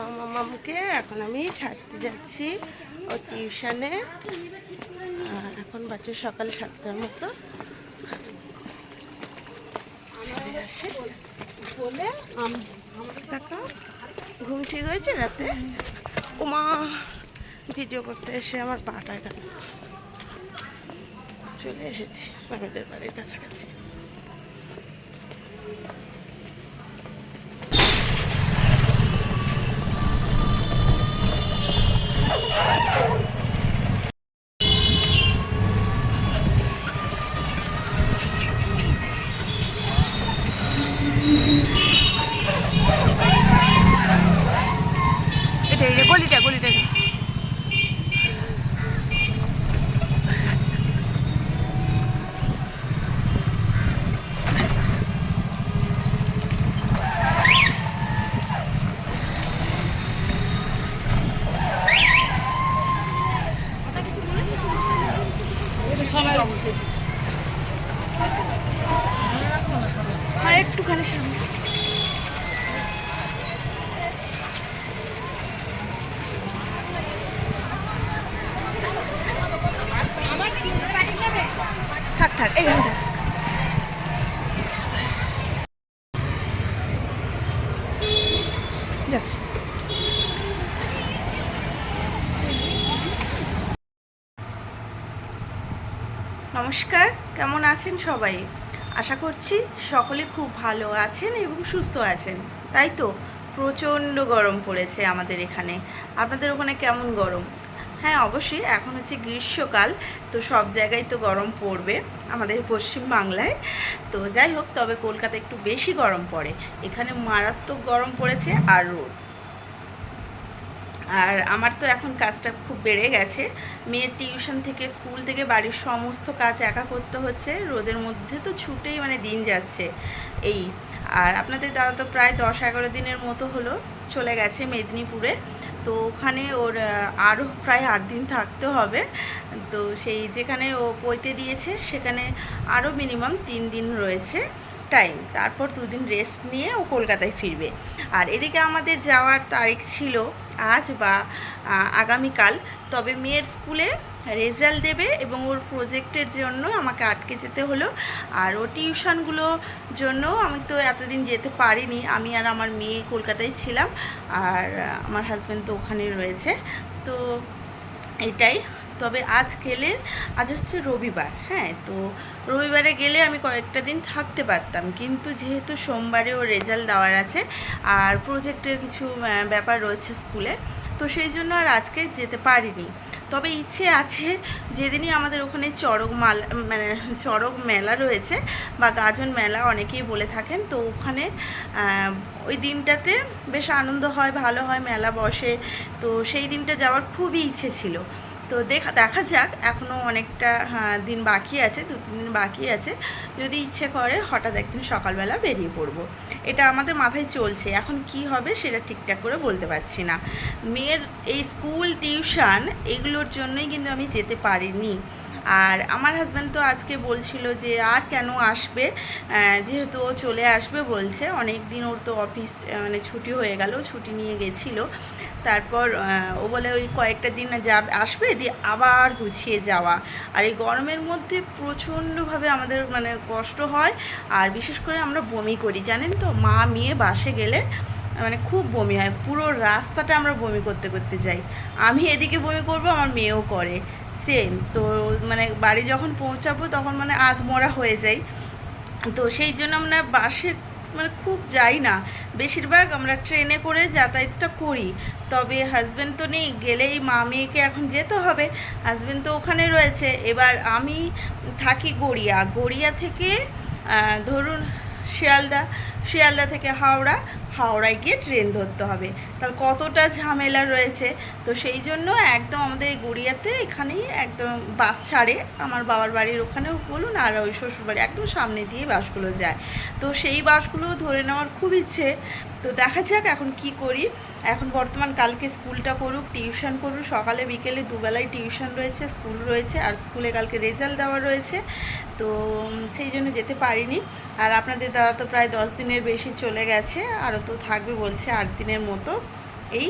আমার মামাকে এখন আমি ছাড়তে যাচ্ছি ও টিউশনে। এখন বাচ্চা সকাল সাতটার মতো। ঘুম ঠিক হয়েছে রাতে? ওমা ভিডিও করতে এসে আমার পাটা চলে এসেছি আমাদের বাড়ির কাছাকাছি। একটুখানি সামনে থাক থাক এখানে থাক যা নমস্কার, কেমন আছেন সবাই? আশা করছি সকলে খুব ভালো আছেন এবং সুস্থ আছেন। তাই তো, প্রচণ্ড গরম পড়েছে আমাদের এখানে। আপনাদের ওখানে কেমন গরম? হ্যাঁ অবশ্যই, এখন হচ্ছে গ্রীষ্মকাল, তো সব জায়গায় তো গরম পড়বে আমাদের পশ্চিম বাংলায়। তো যাই হোক, তবে কলকাতা একটু বেশি গরম পড়ে। এখানে মারাত্মক গরম পড়েছে আর রোদ। আর আমার তো এখন কাজটা খুব বেড়ে গেছে। মেয়ের টিউশন থেকে স্কুল থেকে বাড়ির সমস্ত কাজ একা করতে হচ্ছে। রোদের মধ্যে তো ছুটেই মানে দিন যাচ্ছে। এই, আর আপনাদের দাদা তো প্রায় দশ এগারো দিনের মতো হলো চলে গেছে মেদিনীপুরে। তো ওখানে ওর আরও প্রায় আট দিন থাকতে হবে। তো সেই যেখানে ও পইতে দিয়েছে, সেখানে আরও মিনিমাম তিন দিন রয়েছে টাইম। তারপর দুদিন রেস্ট নিয়ে ও কলকাতায় ফিরবে। আর এদিকে আমাদের যাওয়ার তারিখ ছিল আজ বা আগামীকাল। তবে মেয়ের স্কুলে রেজাল্ট দেবে এবং ওর প্রজেক্টের জন্য আমাকে আটকে যেতে হলো। আর ও টিউশনগুলো জন্য আমি তো এতদিন যেতে পারিনি। আমি আর আমার মেয়ে কলকাতায় ছিলাম। আর আমার হাজব্যান্ড তো ওখানে রয়েছে। তো এটাই। তবে আজ গেলে, আজ হচ্ছে রবিবার হ্যাঁ? তো রবিবারে গেলে আমি কয়েকটা দিন থাকতে পারতাম। কিন্তু যেহেতু সোমবারে ওর রেজাল্ট দেওয়ার আছে আর প্রজেক্টের কিছু ব্যাপার রয়েছে স্কুলে, তো সেই জন্য আর আজকে যেতে পারিনি। তবে ইচ্ছে আছে যেদিনই আমাদের ওখানে চড়ক মাল মানে চড়ক মেলা রয়েছে বা গাজন মেলা অনেকেই বলে থাকেন, তো ওখানে ওই দিনটাতে বেশ আনন্দ হয়, ভালো হয়, মেলা বসে। তো সেই দিনটা যাওয়ার খুবই ইচ্ছে ছিল। তো দেখা দেখা যাক এখনও অনেকটা হ্যাঁ, দিন বাকি আছে দু তিন দিন বাকি আছে। যদি ইচ্ছে করে হঠাৎ একদিন সকালবেলা বেরিয়ে পড়ব। এটা আমাদের মাথায় চলছে এখন কি হবে সেটা ঠিকঠাক করে বলতে পারছি না। মেয়ের এই স্কুল টিউশন এগুলোর জন্যই কিন্তু আমি যেতে পারিনি। আর আমার হাজব্যান্ড তো আজকে বলছিল যে আর কেন আসবে? যেহেতু ও চলে আসবে বলছে। অনেক দিন ওর তো অফিস মানে ছুটি হয়ে গেল, ছুটি নিয়ে গেছিল। তারপর ও বলে ওই কয়েকটা দিন যা, আসবে দিয়ে আবার গুছিয়ে যাওয়া। আর এই গরমের মধ্যে প্রচণ্ডভাবে আমাদের মানে কষ্ট হয়। আর বিশেষ করে আমরা বমি করি, জানেন তো? মা মেয়ে বাসে গেলে মানে খুব বমি হয়। পুরো রাস্তাটা আমরা বমি করতে করতে যাই। আমি এদিকে বমি করব, আমার মেয়েও করে। সেম তো মানে বাড়ি যখন পৌঁছাবো তখন মানে আধমরা হয়ে যাই। তো সেই জন্য আমরা বাসে মানে খুব যাই না। বেশিরভাগ আমরা ট্রেনে করে যাতায়াতটা করি। তবে হাজব্যান্ড তো নেই, গেলেই মা মেয়েকে এখন যেতে হবে। হাজব্যান্ড তো ওখানে রয়েছে। এবার আমি থাকি গড়িয়া। গড়িয়া থেকে ধরুন শিয়ালদা শিয়ালদা থেকে হাওড়া। হাওড়ায় গিয়ে ট্রেন ধরতে হবে। তার কতটা ঝামেলা রয়েছে? তো সেই জন্য একদম আমাদের এই গড়িয়াতে এখানেই একদম বাস ছাড়ে। আমার বাবার বাড়ির ওখানেও বলুন আর ওই শ্বশুরবাড়ি একদম সামনে দিয়ে বাসগুলো যায়। তো সেই বাসগুলো ধরে নেওয়ার খুব ইচ্ছে। তো দেখা যাক এখন কি করি। এখন বর্তমান কালকে স্কুলটা করুক, টিউশন করুক। সকালে, বিকেলে দুবেলায় টিউশন রয়েছে, স্কুল রয়েছে, আর স্কুলে কালকে রেজাল্ট দেওয়া রয়েছে। তো সেই জন্য যেতে পারিনি। আর আপনাদের দাদা তো প্রায় দশ দিনের বেশি চলে গেছে, আরও তো থাকবে বলছে আট দিনের মতো এই।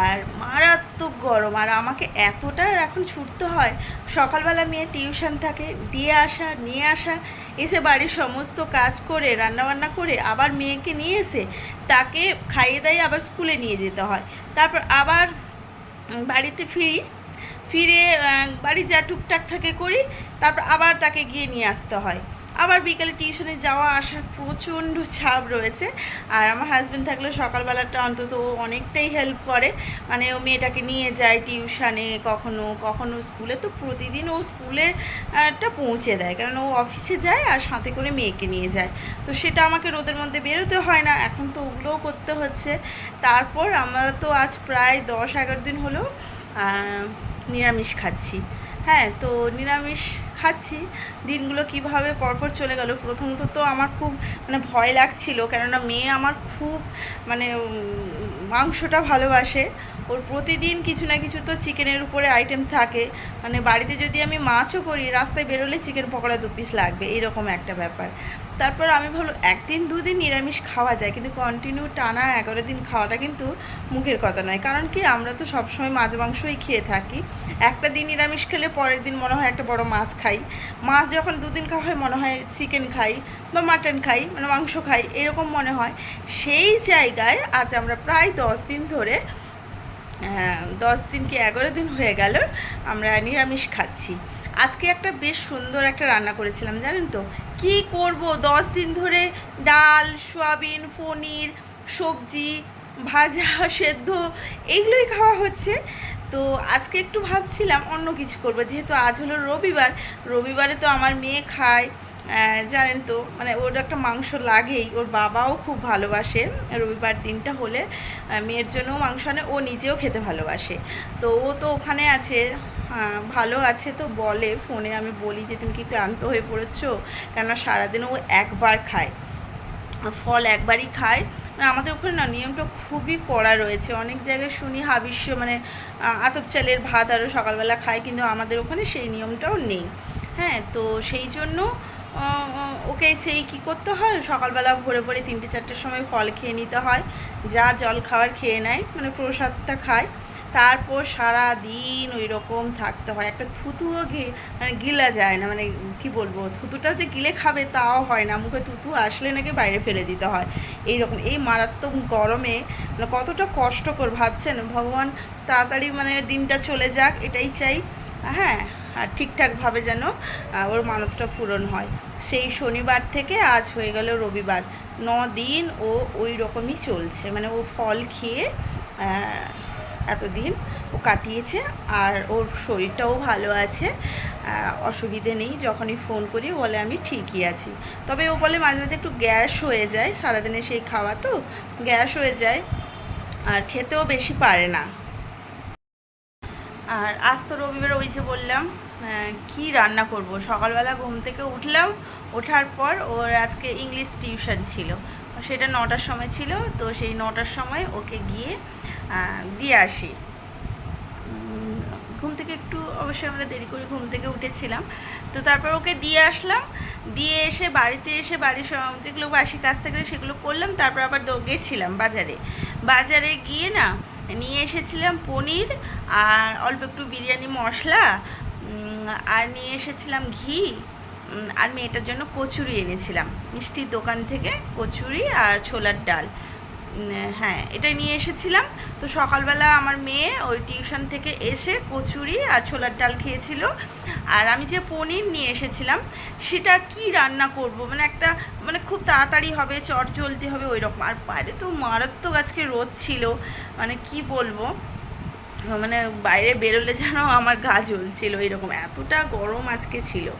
আর মারাত্মক গরম, আর আমাকে এতটা এখন ছুটতে হয়। সকালবেলা মেয়ে টিউশন থাকে, দিয়ে আসা, নিয়ে আসা এসে বাড়ির সমস্ত কাজ করে, রান্নাবান্না করে আবার মেয়েকে নিয়ে এসে তাকে খাইয়ে দাইয়ে আবার স্কুলে নিয়ে যেতে হয়। তারপর আবার বাড়িতে ফিরি, ফিরে বাড়ির বাড়ি যা টুকটাক থাকে করি, তারপর আবার তাকে গিয়ে নিয়ে আসতে হয়। আবার বিকালে টিউশনে যাওয়া আসার প্রচণ্ড চাপ রয়েছে। আর আমার হাজব্যান্ড থাকলে সকালবেলাটা অন্তত অনেকটাই হেল্প করে। মানে ও মেয়েটাকে নিয়ে যায় টিউশনে কখনো কখনো স্কুলে তো প্রতিদিন ও স্কুলে টা পৌঁছে দেয়। কারণ ও অফিসে যায় আর সাথে করে মেয়েকে নিয়ে যায়। তো সেটা আমাকে রোদের মধ্যে বেরোতে হয় না। এখন তো ওগুলোও করতে হচ্ছে। তারপর আমরা তো আজ প্রায় দশ এগারো দিন হলো নিরামিষ খাচ্ছি। হ্যাঁ তো নিরামিষ খাচ্ছি দিনগুলো কীভাবে পরপর চলে গেল। প্রথমত তো আমার খুব মানে ভয় লাগছিল, কেননা মেয়ে আমার খুব মানে মাংসটা ভালোবাসে। ওর প্রতিদিন কিছু না কিছু তো চিকেনের উপরে আইটেম থাকে। মানে বাড়িতে যদি আমি মাছও করি, রাস্তায় বেরোলে চিকেন পকোড়া দু পিস লাগবে, এরকম একটা ব্যাপার। তারপর আমি ভাবলো একদিন দুদিন নিরামিষ খাওয়া যায়, কিন্তু কন্টিনিউ টানা এগারো দিন খাওয়াটা কিন্তু মুখের কথা নয়। কারণ কি, আমরা তো সবসময় মাছ মাংসই খেয়ে থাকি। একটা দিন নিরামিষ খেলে পরের দিন মনে হয় একটা বড় মাছ খাই। মাছ যখন দুদিন খাওয়া হয়, মনে হয় চিকেন খাই বা মাটন খাই মানে মাংস খাই, এরকম মনে হয়। সেই জায়গায় আজ আমরা প্রায় দশ দিন ধরে দশ দিন কি এগারো দিন হয়ে গেল, আমরা নিরামিষ খাচ্ছি। আজকে একটা বেশ সুন্দর একটা রান্না করেছিলাম, জানেন তো? কি করব? দশ দিন ধরে ডাল, সয়াবিন, পনির, সবজি, ভাজা, সেদ্ধ এইগুলোই খাওয়া হচ্ছে। তো আজকে একটু ভাবছিলাম অন্য কিছু করব, যেহেতু আজ হলো রবিবার। রবিবারে তো আমার মেয়ে খায় জানেন তো মানে ওর একটা মাংস লাগেই, ওর বাবাও খুব ভালোবাসে। রবিবার দিনটা হলে মেয়ের জন্যও মাংস আনে, ও নিজেও খেতে ভালোবাসে। তো ও তো ওখানে আছে ভালো আছে তো বলে, ফোনে আমি বলি যে, তুমি কি ক্লান্ত হয়ে পড়েছো? কেননা সারাদিন ও একবার খায়। ফল একবারই খায়। মানে আমাদের ওখানে না, নিয়মটা খুবই কড়া রয়েছে। অনেক জায়গায় শুনি হাবিষ্য মানে আতপ চালের ভাত আরও সকালবেলা খায়, কিন্তু আমাদের ওখানে সেই নিয়মটাও নেই। হ্যাঁ তো সেই জন্য ওকে সেই কি করতে হয়? সকালবেলা ভোরে ভোরে তিনটে চারটের সময় ফল খেয়ে নিতে হয়। যা জল খাবার খেয়ে নেয় মানে প্রসাদটা খায়। তারপর সারা দিন ওই রকম থাকতে হয়। একটা থুতুও মানে গিলা যায় না মানে কি বলব? থুতুটা যে গিলে খাবে তাও হয় না। মুখে থুতু আসলে নাকি বাইরে ফেলে দিতে হয়। এই রকম এই মারাত্মক গরমে মানে কতটা কষ্টকর, ভাবছেন? ভগবান, তাড়াতাড়ি মানে দিনটা চলে যাক, এটাই চাই। হ্যাঁ ঠিকঠাকভাবে যেন ওর মানতটা পূরণ হয়। সেই শনিবার থেকে আজ হয়ে গেল রবিবার। ন দিন ও ওই রকমই চলছে। মানে ও ফল খেয়ে এতদিন ও কাটিয়েছে আর ওর শরীরটাও ভালো আছে। অসুবিধে নেই, যখনই ফোন করি বলে, আমি ঠিকই আছি। তবে ও বলে মাঝে মাঝে একটু গ্যাস হয়ে যায়। সারাদিনে সেই খাওয়া তো, গ্যাস হয়ে যায়। আর খেতেও বেশি পারে না। আর আজ তো রবিবার, ওই যে বললাম কি রান্না করব? সকালবেলা ঘুম থেকে উঠলাম, ওঠার পর ওর আজকে ইংলিশ টিউশন ছিল। সেটা নটার সময় ছিল, তো সেই নটার সময় ওকে গিয়ে দিয়ে আসি। ঘুম থেকে একটু, অবশ্যই আমরা দেরি করে ঘুম থেকে উঠেছিলাম। তো তারপর ওকে দিয়ে আসলাম, দিয়ে এসে বাড়িতে এসে বাড়ির যেগুলো বাসি কাজ থাকে সেগুলো করলাম, তারপর আবার গেছিলাম বাজারে। বাজারে গিয়ে না নিয়ে এসেছিলাম পনির আর অল্প একটু বিরিয়ানি মশলা আর নিয়ে এসেছিলাম ঘি আর মেয়েটার জন্য কচুরি এনেছিলাম। মিষ্টির দোকান থেকে কচুরি আর ছোলার ডাল। হ্যাঁ এটা নিয়ে এসেছিলাম। তো সকালবেলা আমার মেয়ে ওই টিউশন থেকে এসে কচুরি আর ছোলার ডাল খেয়েছিল। আর আমি যে পনির নিয়ে এসেছিলাম, সেটা কি রান্না করব? মানে একটা মানে খুব তাড়াতাড়ি হবে চট জলদি হবে ওই রকম আর বাইরে তো মারাত্মক আজকে রোদ ছিল। মানে কি বলব? মানে বাইরে বেরোলে যেন আমার গা জ্বলছিল এরকম। এতটা গরম আজকে ছিল।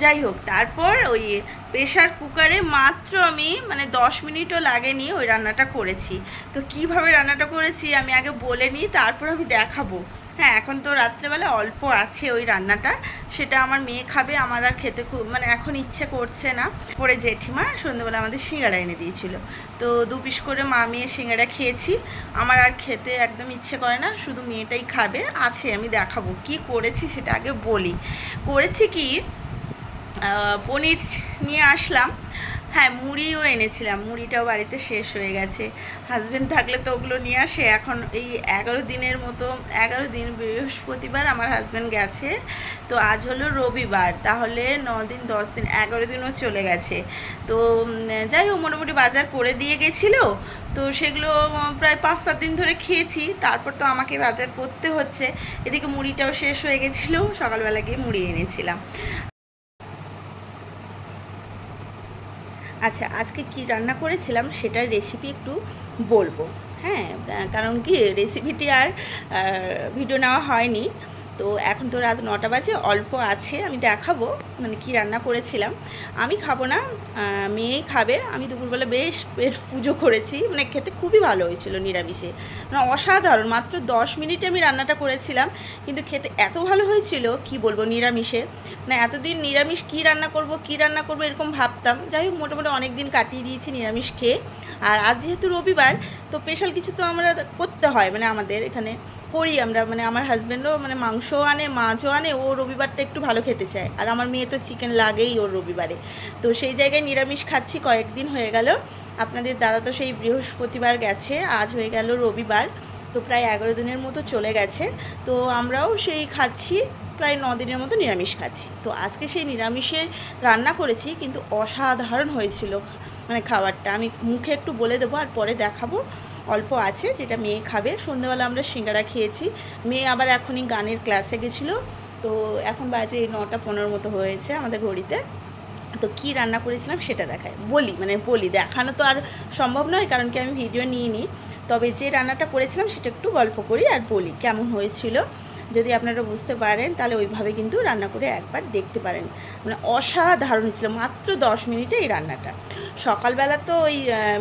যাই হোক, তারপর ওই প্রেশার কুকারে মাত্র আমি মানে দশ মিনিটও লাগেনি ওই রান্নাটা করেছি। তো কীভাবে রান্নাটা করেছি আমি আগে বলে নিই, তারপর আমি দেখাবো। হ্যাঁ এখন তো রাত্রেবেলা অল্প আছে ওই রান্নাটা। সেটা আমার মেয়ে খাবে, আমার আর খেতে খুব মানে এখন ইচ্ছে করছে না। পরে জেঠিমা সন্ধ্যেবেলা আমাদের সিঙ্গারা এনে দিয়েছিল। তো দু পিস করে মা মেয়ে সিঙ্গারা খেয়েছি। আমার আর খেতে একদম ইচ্ছে করে না, শুধু মেয়েটাই খাবে। আছে, আমি দেখাবো। কি করেছি সেটা আগে বলি। করেছি কি পনির নিয়ে আসলাম। হ্যাঁ মুড়িও এনেছিলাম। মুড়িটাও বাড়িতে শেষ হয়ে গেছে। হাজবেন্ড থাকলে তো ওগুলো নিয়ে আসে। এখন এই এগারো দিনের মতো, এগারো দিন বৃহস্পতিবার আমার হাজবেন্ড গেছে। তো আজ হলো রবিবার। তাহলে ন দিন, দশ দিন, এগারো দিনও চলে গেছে। তো যাই হোক, মোটামুটি বাজার করে দিয়ে গেছিল। তো সেগুলো প্রায় পাঁচ, সাত দিন ধরে খেয়েছি। তারপর তো আমাকে বাজার করতে হচ্ছে। এদিকে মুড়িটাও শেষ হয়ে গেছিল। সকালবেলা গিয়ে মুড়ি এনেছিলাম। আচ্ছা আজকে কি রান্না করেছিলাম সেটার রেসিপি একটু বলব। হ্যাঁ কারণ কি রেসিপিটি আর ভিডিও নেওয়া হয়নি। তো এখন তো রাত নটা বাজে, অল্প আছে, আমি দেখাবো মানে কি রান্না করেছিলাম। আমি খাব না মেয়েই খাবে, আমি দুপুরবেলা বেশ বেশ পুজো করেছি মানে খেতে খুবই ভালো হয়েছিল নিরামিষে। মানে অসাধারণ, মাত্র দশ মিনিটে আমি রান্নাটা করেছিলাম, কিন্তু খেতে এত ভালো হয়েছিল, কি বলব নিরামিষে। মানে এতদিন নিরামিষ কি রান্না করব, কি রান্না করব এরকম ভাবতাম। যাই হোক, মোটামুটি অনেক দিন কাটিয়ে দিয়েছি নিরামিষ খেয়ে। আর আজ যেহেতু রবিবার, তো স্পেশাল কিছু তো আমরা করতে হয় মানে আমাদের এখানে করি আমরা মানে আমার হাজব্যান্ডও মানে মাংসও আনে, মাছও আনে, ও রবিবারটা একটু ভালো খেতে চায়। আর আমার মেয়ে তো চিকেন লাগেই ওর রবিবারে। তো সেই জায়গায় নিরামিষ খাচ্ছি, কয়েকদিন হয়ে গেল। আপনাদের দাদা তো সেই বৃহস্পতিবার গেছে, আজ হয়ে গেল রবিবার। তো প্রায় এগারো দিনের মতো চলে গেছে। তো আমরাও সেই খাচ্ছি, প্রায় ন দিনের মতো নিরামিষ খাচ্ছি। তো আজকে সেই নিরামিষের রান্না করেছি, কিন্তু অসাধারণ হয়েছিল মানে খাবারটা। আমি মুখে একটু বলে দেবো, আর পরে দেখাবো। অল্প আছে, যেটা মেয়ে খাবে। সন্ধ্যেবেলা আমরা সিঙ্গারা খেয়েছি। মেয়ে আবার এখনই গানের ক্লাসে গেছিল। তো এখন বাজে নটা পনেরো মতো হয়েছে আমাদের ঘড়িতে। তো কি রান্না করেছিলাম সেটা দেখায়। বলি মানে বলি, দেখানো তো আর সম্ভব নয়, কারণ কি আমি ভিডিও নিয়ে নিই তবে যে রান্নাটা করেছিলাম সেটা একটু গল্প করি আর বলি কেমন হয়েছিল। যদি আপনারা বুঝতে পারেন, তাহলে ওইভাবে কিন্তু রান্না করে একবার দেখতে পারেন। মানে অসাধারণ ছিল, মাত্র দশ মিনিটে এই রান্নাটা। সকালবেলা তো ওই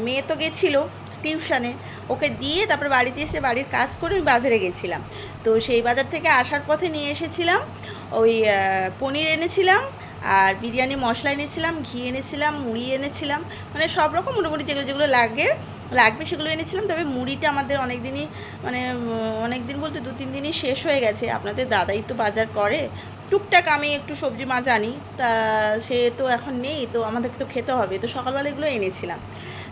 মেয়ে তো গেছিল টিউশনে। ওকে দিয়ে তারপর বাড়িতে এসে বাড়ির কাজ করে আমি বাজারে গেছিলাম। তো সেই বাজার থেকে আসার পথে নিয়ে এসেছিলাম, ওই পনির এনেছিলাম আর বিরিয়ানি মশলা এনেছিলাম, ঘি এনেছিলাম, মুড়ি এনেছিলাম মানে সব রকম মোটামুটি যেগুলো যেগুলো লাগে, লাগবে সেগুলো এনেছিলাম। তবে মুড়িটা আমাদের অনেক দিনই মানে অনেক দিন বলতে দু, তিন দিনই শেষ হয়ে গেছে। আপনাদের দাদাই তো বাজার করে। টুকটাক আমি একটু সবজি মাছ আনি তা সে তো এখন নেই, তো আমাদেরকে তো খেতে হবে। তো সকালবেলা এগুলো এনেছিলাম।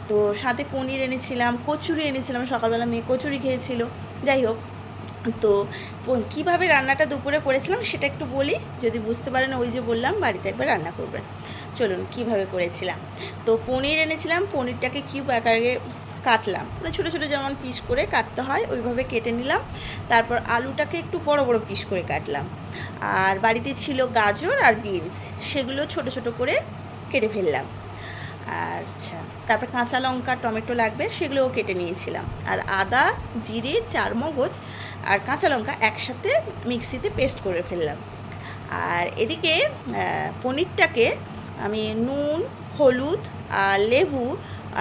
তো সাথে পনির এনেছিলাম, কচুরি এনেছিলাম, সকালবেলা মেয়ে কচুরি খেয়েছিল। যাই হোক, তো কীভাবে রান্নাটা দুপুরে করেছিলাম সেটা একটু বলি। যদি বুঝতে পারেন ওই যে বললাম, বাড়িতে একবার রান্না করবেন। চলুন, কীভাবে করেছিলাম? তো পনির এনেছিলাম, পনিরটাকে কিউব আকারে কাটলাম। মানে ছোটো ছোটো যেমন পিস করে কাটতে হয়, ওইভাবে কেটে নিলাম। তারপর আলুটাকে একটু বড় বড় পিস করে কাটলাম। আর বাড়িতে ছিল গাজর আর বিনস, সেগুলো ছোট ছোট করে কেটে ফেললাম। আচ্ছা। তারপর কাঁচা লঙ্কা, টমেটো লাগবে, সেগুলোও কেটে নিয়েছিলাম। আর আদা, জিরে, চারমগজ আর কাঁচা লঙ্কা একসাথে মিক্সিতে পেস্ট করে ফেললাম। আর এদিকে পনিরটাকে আমি নুন, হলুদ আর লেবু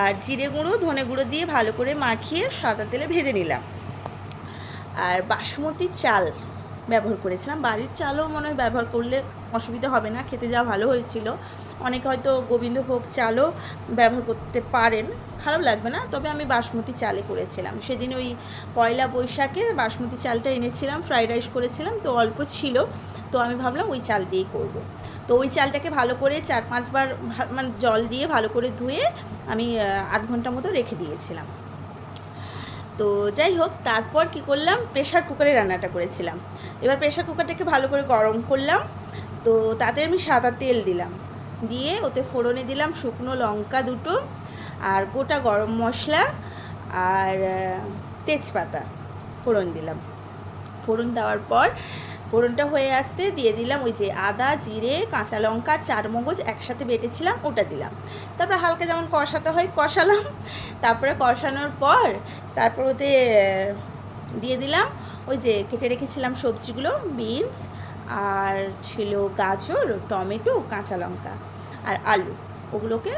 আর জিরে গুঁড়ো, ধনে গুঁড়ো দিয়ে ভালো করে মাখিয়ে সাদা তেলে ভেজে নিলাম। আর বাসমতি চাল ব্যবহার করেছিলাম। বাড়ির চালও মনে হয় ব্যবহার করলে অসুবিধা হবে না, খেতে যা ভালো হয়েছিল। অনেকে হয়তো গোবিন্দভোগ চালও ব্যবহার করতে পারেন, খারাপ লাগবে না। তবে আমি বাসমতি চালে করেছিলাম। সেদিন ওই পয়লা বৈশাখে বাসমতি চালটা এনেছিলাম, ফ্রাইড রাইস করেছিলাম, তো অল্প ছিল, তো আমি ভাবলাম ওই চাল দিয়েই করব। তো ওই চালটাকে ভালো করে চার পাঁচবার মানে জল দিয়ে ভালো করে ধুয়ে আমি আধ ঘণ্টা মতো রেখে দিয়েছিলাম। তো যাই হোক, তারপর কি করলাম? প্রেশার কুকারে রান্নাটা করেছিলাম। এবার প্রেশার কুকারটাকে ভালো করে গরম করলাম, তো তাতে আমি সাদা তেল দিলাম। দিয়ে ওতে ফোড়নে দিলাম শুকনো লঙ্কা দুটো আর গোটা গরম মশলা আর তেজপাতা ফোড়ন দিলাম। ফোড়ন দেওয়ার পর ফোড়নটা হয়ে আসতে দিয়ে দিলাম ওই যে আদা, জিরে, কাঁচা লঙ্কা চার মগজ একসাথে বেটেছিলাম, ওটা দিলাম। তারপরে হালকা যেমন কষাতে হয় কষালাম। তারপরে কষানোর পর তারপর ওতে দিয়ে দিলাম ওই যে কেটে রেখেছিলাম সবজিগুলো, বিনস আর ছিল গাজর, টমেটো, কাঁচা লঙ্কা। আর আলু। ওগুলোকে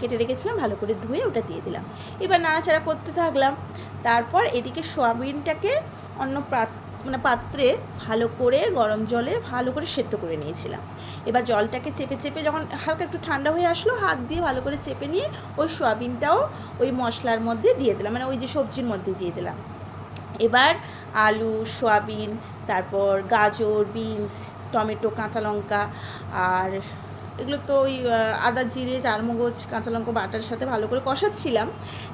কেটে রেখেছিলাম, ভালো করে ধুয়ে ওটা দিয়ে দিলাম। এবার নাড়াচাড়া করতে থাকলাম। তারপর এদিকে সোয়াবিনটাকে অন্য পাত- মানে পাত্রে ভালো করে, গরম জলে ভালো করে সেদ্ধ করে নিয়েছিলাম। এবার জলটাকে চেপে চেপে যখন হালকা একটু ঠান্ডা হয়ে আসলো, হাত দিয়ে ভালো করে চেপে নিয়ে ওই সোয়াবিনটাও ওই মশলার মধ্যে দিয়ে দিলাম। মানে ওই যে সবজির মধ্যে দিয়ে দিলাম। এবার আলু, সোয়াবিন, তারপর গাজর, বিনস, টমেটো, কাঁচা লঙ্কা আর এগুলো তো ওই আদা জিরে, চারমগজ, কাঁচা লঙ্কা, বাটার সাথে ভালো করে কষাচ্ছিলাম।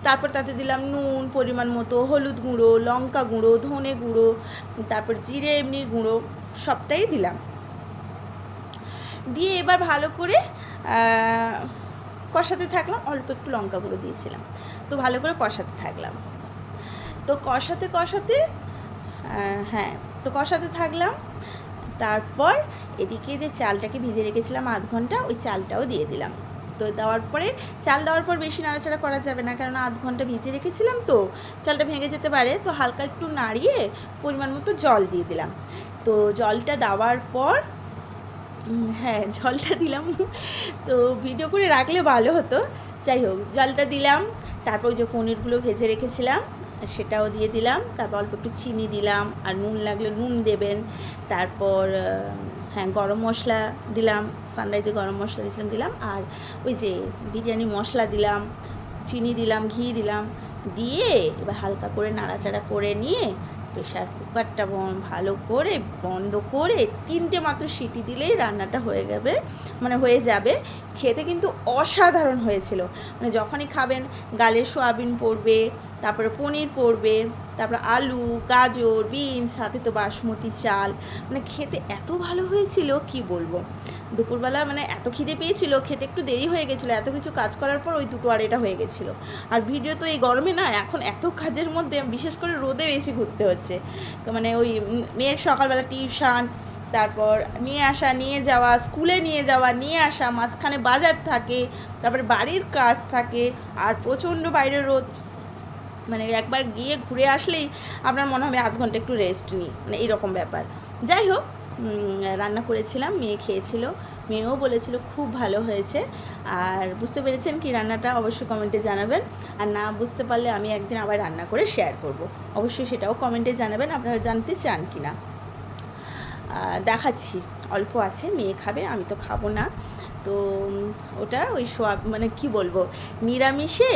তারপর তাতে দিলাম নুন, পরিমাণ মতো হলুদ গুঁড়ো, লঙ্কা গুঁড়ো, ধনে গুঁড়ো, তারপর জিরে এমনি গুঁড়ো, সবটাই দিলাম। দিয়ে এবার ভালো করে কষাতে থাকলাম, অল্প একটু লঙ্কা গুঁড়ো দিয়েছিলাম। তো ভালো করে কষাতে থাকলাম। তো কষাতে কষাতে হ্যাঁ তো কষাতে থাকলাম। তারপর এদিকে যে চালটাকে ভিজে রেখেছিলাম আধ ঘণ্টা, ওই চালটাও দিয়ে দিলাম। তো দেওয়ার পরে, চাল দেওয়ার পর বেশি নাড়াচাড়া করা যাবে না কারণ আধ ঘণ্টা ভিজে রেখেছিলাম তো, চালটা ভেঙে যেতে পারে। তো হালকা একটু নাড়িয়ে পরিমাণ মতো জল দিয়ে দিলাম। তো জলটা দেওয়ার পর হ্যাঁ জলটা দিলাম। তো ভিডিও করে রাখলে ভালো হতো। যাই হোক, জলটা দিলাম। তারপর যে পনিরগুলো ভেজে রেখেছিলাম। সেটাও দিয়ে দিলাম। তারপর অল্প একটু চিনি দিলাম, আর নুন লাগলে নুন দেবেন। তারপর হ্যাঁ গরম মশলা দিলাম সানরাইজে গরম মশলা দিয়েছিলাম, দিলাম। আর ওই যে বিরিয়ানি মশলা দিলাম, চিনি দিলাম, ঘি দিলাম। দিয়ে এবার হালকা করে নাড়াচাড়া করে নিয়ে প্রেশার কুকারটা ভালো করে বন্ধ করে তিনটে মাত্র সিটি দিলেই রান্নাটা হয়ে যাবে মানে হয়ে যাবে। খেতে কিন্তু অসাধারণ হয়েছিল। মানে যখনই খাবেন, গালে সোয়াবিন পড়বে তারপরে পনির পড়বে, তারপরে আলু, গাজর, বিনস, সাথে তো বাসমতি, চাল। মানে খেতে এত ভালো হয়েছিল, কি বলব? দুপুরবেলা মানে এত খিদে পেয়েছিল, খেতে একটু দেরি হয়ে গেছিল, এত কিছু কাজ করার পর ওই দুটো আড়াইটা হয়ে গেছিল। আর ভিডিও তো এই গরমে না, এখন এত কাজের মধ্যে বিশেষ করে রোদে বেশি ঘুরতে হচ্ছে। তো মানে ওই মেয়ের সকালবেলা টিউশন, তারপর নিয়ে আসা, নিয়ে যাওয়া, স্কুলে নিয়ে যাওয়া, নিয়ে আসা, মাঝখানে বাজার থাকে, তারপরে বাড়ির কাজ থাকে, আর প্রচণ্ড বাইরের রোদ। মানে একবার গিয়ে ঘুরে আসলেই আপনার মনে হবে আধ ঘণ্টা একটু রেস্ট নিই। মানে এরকম ব্যাপার। যাই হোক রান্না করেছিলাম, মেয়ে খেয়েছিল। মেয়েও বলেছিল খুব ভালো হয়েছে। আর বুঝতে পেরেছেন কি রান্নাটা অবশ্যই কমেন্টে জানাবেন। আর না বুঝতে পারলে আমি একদিন আবার রান্না করে শেয়ার করব। অবশ্যই সেটাও কমেন্টে জানাবেন, আপনারা জানতে চান কি না। দেখাচ্ছি। অল্প আছে, মেয়ে খাবে, আমি তো খাব না। তো ওটা ওই সোয়াব মানে কি বলব? নিরামিষে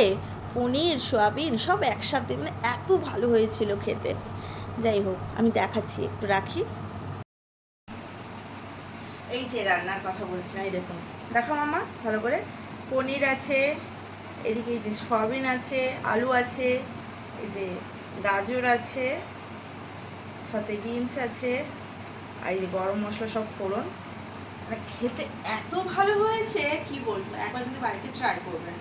পনির, সোয়াবিন সব একসাথে মানে এত ভালো হয়েছিল খেতে। যাই হোক, আমি দেখাচ্ছি, একটু রাখি। এই যে রান্নার কথা বলছিলাম, এই দেখুন। দেখো মামা, ভালো করে। পনির আছে, এদিকে এই যে সয়াবিন আছে, আলু আছে, এই যে গাজর আছে, সাথে বিনস আছে, আর এই গরম মশলা সব ফোড়ন। খেতে এত ভালো হয়েছে, কি বলব? একবার কিন্তু বাড়িতে ট্রাই করবেন।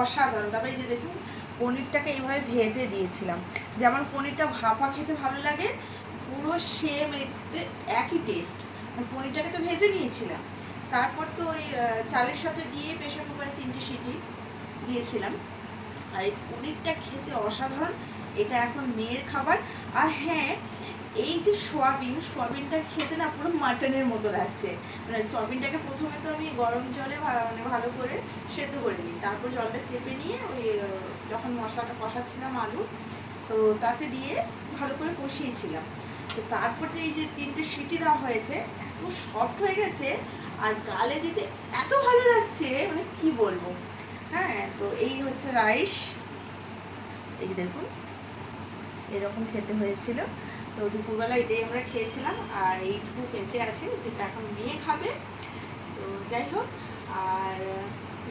অসাধারণ। তারপরে এই যে দেখুন, পনিরটাকে এইভাবে ভেজে দিয়েছিলাম। যেমন পনিরটা ভাপা খেতে ভালো লাগে, পুরো সেম একই টেস্ট পনিরটাকে তো ভেজে নিয়েছিলাম। তারপর তো ওই চালের সাথে দিয়ে প্রেশার কুকারে তিনটে সিটি দিয়েছিলাম। আর এই পনিরটা খেতে অসাধারণ, এটা এখন মেয়ের খাবার। আর হ্যাঁ এই যে সোয়াবিন, সোয়াবিনটা খেতে না পুরো মাটনের মতো লাগছে। মানে সোয়াবিনটাকে প্রথমে তো আমি গরম জলে মানে ভালো করে সেদ্ধ করে নিই। তারপর জলটা চেপে নিয়ে ওই, যখন মশলাটা কষাচ্ছিলাম আলু, তো তাতে দিয়ে ভালো করে কষিয়েছিলাম। তো তারপর যে এই যে তিনটে সিটি দেওয়া হয়েছে, এত সফট হয়ে গেছে আর গালে দিতে এত ভালো লাগছে মানে কি বলব? হ্যাঁ তো এই হচ্ছে রাইস। এই দেখুন, এরকম খেতে হয়েছিল। তো দুপুরবেলা এটাই আমরা খেয়েছিলাম, আর এইটুকু বেঁচে আছে, যেটা এখন মেয়ে খাবে। তো যাই হোক, আর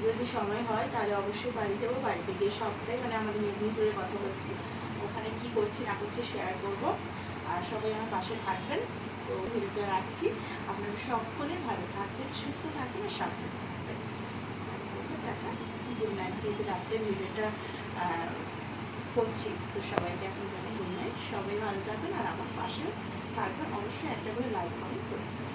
যদি সময় হয় তাহলে অবশ্যই বাড়ি যাব। বাড়িতে গিয়ে সবটাই মানে আমাদের মেদিনীপুরের কথা বলছি, ওখানে কি করছি না করছি শেয়ার করব। আর সবাই আমার পাশে থাকবেন, তো ভিডিওটা রাখছি। আপনারা সকলে ভালো থাকবেন, সুস্থ থাকবেন আর সাথে থাকবেন। টাটা গুড নাইট যেহেতু রাত্রে ভিডিওটা করছি, তো সবাইকে এখন নাইট সবাই ভালো থাকবেন আর আমার পাশে থাকবেন। অবশ্যই একটা করে লাইক কমেন্ট করেছেন